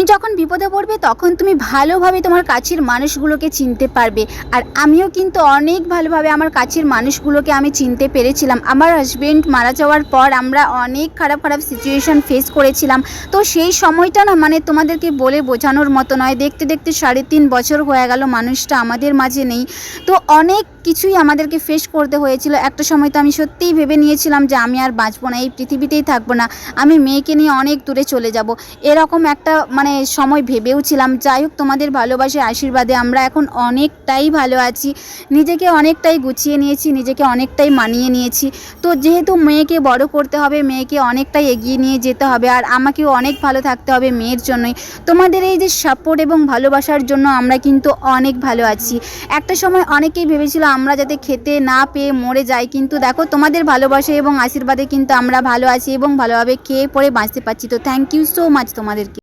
তুমি যখন বিপদে পড়বে, তখন তুমি ভালোভাবে তোমার কাছের মানুষগুলোকে চিনতে পারবে। আর আমিও কিন্তু অনেক ভালোভাবে আমার কাছের মানুষগুলোকে আমি চিনতে পেরেছিলাম। আমার হাজবেন্ড মারা যাওয়ার পর আমরা অনেক খারাপ খারাপ সিচুয়েশন ফেস করেছিলাম। তো সেই সময়টা না মানে তোমাদেরকে বলে বোঝানোর মতো নয়। দেখতে দেখতে সাড়ে তিন বছর হয়ে গেল, মানুষটা আমাদের মাঝে নেই। তো অনেক কিছুই আমাদেরকে ফেস করতে হয়েছিল। একটা সময় তো আমি সত্যিই ভেবে নিয়েছিলাম যে আমি আর বাঁচবো না, এই পৃথিবীতেই থাকব না। আমি মেয়েকে নিয়ে অনেক দূরে চলে যাব। এরকম একটা মানে সময় ভেবেও ছিলাম যাই হোক, তোমাদের ভালোবাসে আশীর্বাদে আমরা এখন অনেকটাই ভালো আছি। নিজেকে অনেকটাই গুছিয়ে নিয়েছি, নিজেকে অনেকটাই মানিয়ে নিয়েছি। তো যেহেতু মেয়েকে বড় করতে হবে, মেয়েকে অনেকটাই এগিয়ে নিয়ে যেতে হবে আর আমাকেও অনেক ভালো থাকতে হবে মেয়ের জন্যই। তোমাদের এই যে সাপোর্ট এবং ভালোবাসার জন্য আমরা কিন্তু অনেক ভালো আছি। একটা সময় অনেকেই ভেবেছিল আমরা যাতে খেতে না পেয়ে মরে যাই, কিন্তু দেখো তোমাদের ভালোবাসা এবং আশীর্বাদে কিন্তু আমরা ভালো আছি এবং ভালোভাবে খেয়ে পরে বাঁচতে পারছি। তো থ্যাংক ইউ সো মাচ তোমাদেরকে।